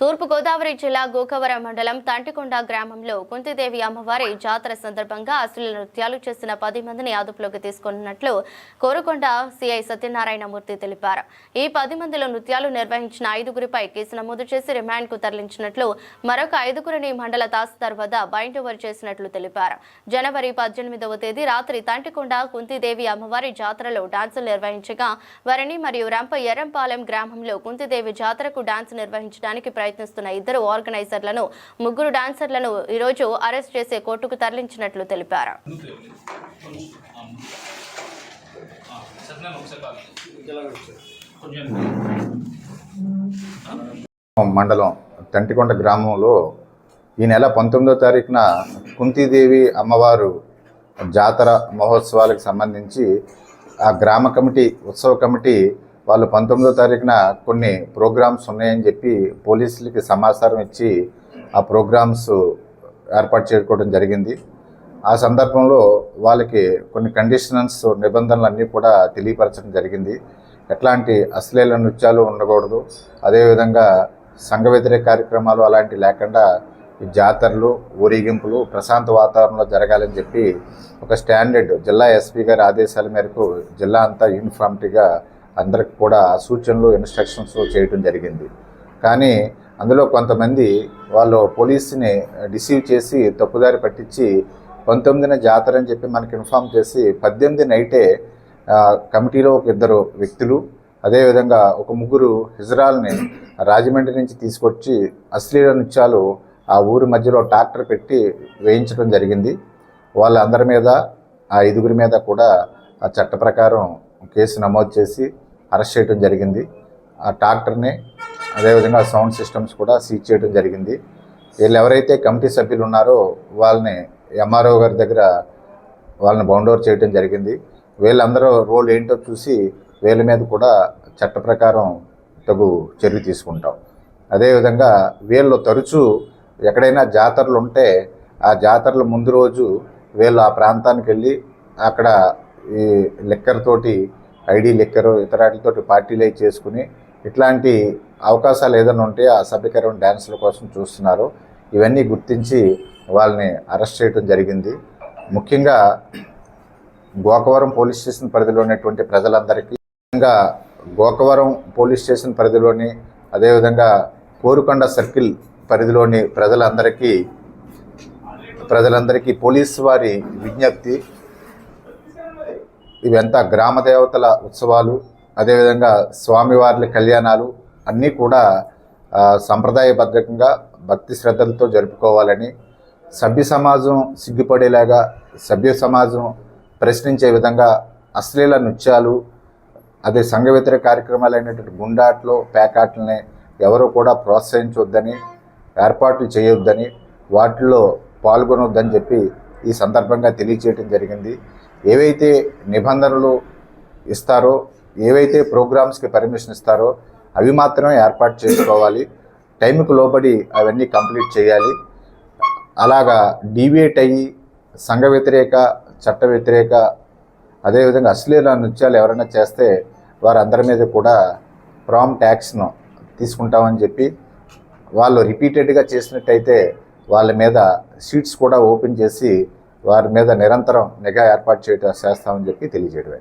తూర్పుగోదావరి జిల్లా గోకవరం మండలం తంటికొండ గ్రామంలో కుంతిదేవి అమ్మవారి జాతర సందర్భంగా అశ్లీల నృత్యాలు చేసిన పది మందిని అదుపులోకి తీసుకున్నట్లు కోరుకొండ సిఐ సత్యనారాయణమూర్తి తెలిపారు. ఈ పది మందిలో నృత్యాలు నిర్వహించిన ఐదుగురిపై కేసు నమోదు చేసి రిమాండ్కు తరలించినట్లు మరొక ఐదుగురిని మండల తహసీల్దార్ వద్ద బైండ్ ఓవర్ చేసినట్లు తెలిపారు. జనవరి పద్దెనిమిదవ తేదీ రాత్రి తంటికొండ కుంతిదేవి అమ్మవారి జాతరలో డాన్సులు నిర్వహించగా వరణి మరియు రంప ఎర్రంపాలెం గ్రామంలో కుంతిదేవి జాతరకు డాన్స్ నిర్వహించడానికి ప్రయత్నిస్తున్న ఇద్దరు ఆర్గనైజర్లను ముగ్గురు డాన్సర్లను ఈరోజు అరెస్ట్ చేసే కోర్టుకు తరలించినట్లు తెలిపారు. మండలం తంటికొండ గ్రామంలో ఈ నెల పంతొమ్మిదో తారీఖున కుంతీదేవి అమ్మవారు జాతర మహోత్సవాలకు సంబంధించి ఆ గ్రామ కమిటీ ఉత్సవ కమిటీ వాళ్ళు పంతొమ్మిదో తారీఖున కొన్ని ప్రోగ్రామ్స్ ఉన్నాయని చెప్పి పోలీసులకి సమాచారం ఇచ్చి ఆ ప్రోగ్రామ్స్ ఏర్పాటు చేసుకోవడం జరిగింది. ఆ సందర్భంలో వాళ్ళకి కొన్ని కండిషనల్స్ నిబంధనలు అన్నీ కూడా తెలియపరచడం జరిగింది. ఎట్లాంటి అశ్లీల నృత్యాలు ఉండకూడదు. అదేవిధంగా సంఘ వ్యతిరేక కార్యక్రమాలు అలాంటివి లేకుండా ఈ జాతరలు ఊరేగింపులు ప్రశాంత వాతావరణంలో జరగాలని చెప్పి ఒక స్టాండర్డ్ జిల్లా ఎస్పీ గారి ఆదేశాల మేరకు జిల్లా అంతా యూనిఫామ్టీగా అందరికి కూడా సూచనలు ఇన్స్ట్రక్షన్స్ చేయటం జరిగింది. కానీ అందులో కొంతమంది వాళ్ళు పోలీసుని డిసీవ్ చేసి తప్పుదారి పట్టించి పంతొమ్మిదిన జాతర అని చెప్పి మనకి ఇన్ఫామ్ చేసి పద్దెనిమిది నైటే కమిటీలో ఒక ఇద్దరు వ్యక్తులు అదేవిధంగా ఒక ముగ్గురు హిజరాల్ని రాజమండ్రి నుంచి తీసుకొచ్చి అశ్లీల నృత్యాలు ఆ ఊరి మధ్యలో ట్రాక్టర్ పెట్టి వేయించడం జరిగింది. వాళ్ళందరి మీద ఆ ఐదుగురి మీద కూడా ఆ చట్ట ప్రకారం కేసు నమోదు చేసి అరెస్ట్ చేయడం జరిగింది. ఆ ట్రాక్టర్ని అదేవిధంగా సౌండ్ సిస్టమ్స్ కూడా సీజ్ చేయడం జరిగింది. వీళ్ళు ఎవరైతే కమిటీ సభ్యులు ఉన్నారో వాళ్ళని ఎంఆర్ఓ గారి దగ్గర వాళ్ళని బౌండోర్ చేయడం జరిగింది. వీళ్ళందరూ రోల్ ఏంటో చూసి వీళ్ళ మీద కూడా చట్ట ప్రకారం తగు చర్య తీసుకుంటాం. అదేవిధంగా వీళ్ళు తరచూ ఎక్కడైనా జాతరలు ఉంటే ఆ జాతరల ముందు రోజు వీళ్ళు ఆ ప్రాంతానికి వెళ్ళి అక్కడ ఈ లిక్కర్ తోటి ఐడి లెక్కరు ఇతరాటితోటి పార్టీలు చేసుకుని ఇట్లాంటి అవకాశాలు ఏదైనా ఉంటే ఆ సభ్యకరం డ్యాన్సుల కోసం చూస్తున్నారు. ఇవన్నీ గుర్తించి వాళ్ళని అరెస్ట్ చేయడం జరిగింది. ముఖ్యంగా గోకవరం పోలీస్ స్టేషన్ పరిధిలో ఉన్నటువంటి ప్రజలందరికీ ముఖ్యంగా గోకవరం పోలీస్ స్టేషన్ పరిధిలోని అదేవిధంగా కోరుకొండ సర్కిల్ పరిధిలోని ప్రజలందరికీ ప్రజలందరికీ పోలీసు వారి విజ్ఞప్తి ఇవంతా గ్రామ దేవతల ఉత్సవాలు అదేవిధంగా స్వామివార్ల కళ్యాణాలు అన్నీ కూడా సంప్రదాయబద్ధకంగా భక్తి శ్రద్ధలతో జరుపుకోవాలని సభ్య సమాజం సిగ్గుపడేలాగా సభ్య సమాజం ప్రశ్నించే విధంగా అశ్లీల నృత్యాలు అదే సంఘ వ్యతిరేక కార్యక్రమాలు అయినటువంటి గుండాట్లు ప్యాకాట్లని ఎవరు కూడా ప్రోత్సహించవద్దని ఏర్పాట్లు చేయొద్దని వాటిల్లో పాల్గొనొద్దని చెప్పి ఈ సందర్భంగా తెలియచేయడం జరిగింది. ఏవైతే నిబంధనలు ఇస్తారో ఏవైతే ప్రోగ్రామ్స్కి పర్మిషన్ ఇస్తారో అవి మాత్రమే ఏర్పాటు చేసుకోవాలి. టైంకి లోబడి అవన్నీ కంప్లీట్ చేయాలి. అలాగా డీవియేట్ అయ్యి సంఘ వ్యతిరేక చట్ట వ్యతిరేక అదేవిధంగా అశ్లీల నృత్యాలు ఎవరైనా చేస్తే వారందరి మీద కూడా ప్రామ్ ట్యాక్స్ను తీసుకుంటామని చెప్పి వాళ్ళు రిపీటెడ్గా చేసినట్టయితే వాళ్ళ మీద షీట్స్ కూడా ఓపెన్ చేసి వారి మీద నిరంతరం నిఘా ఏర్పాటు చేయటం చేస్తామని చెప్పి తెలియజేయడం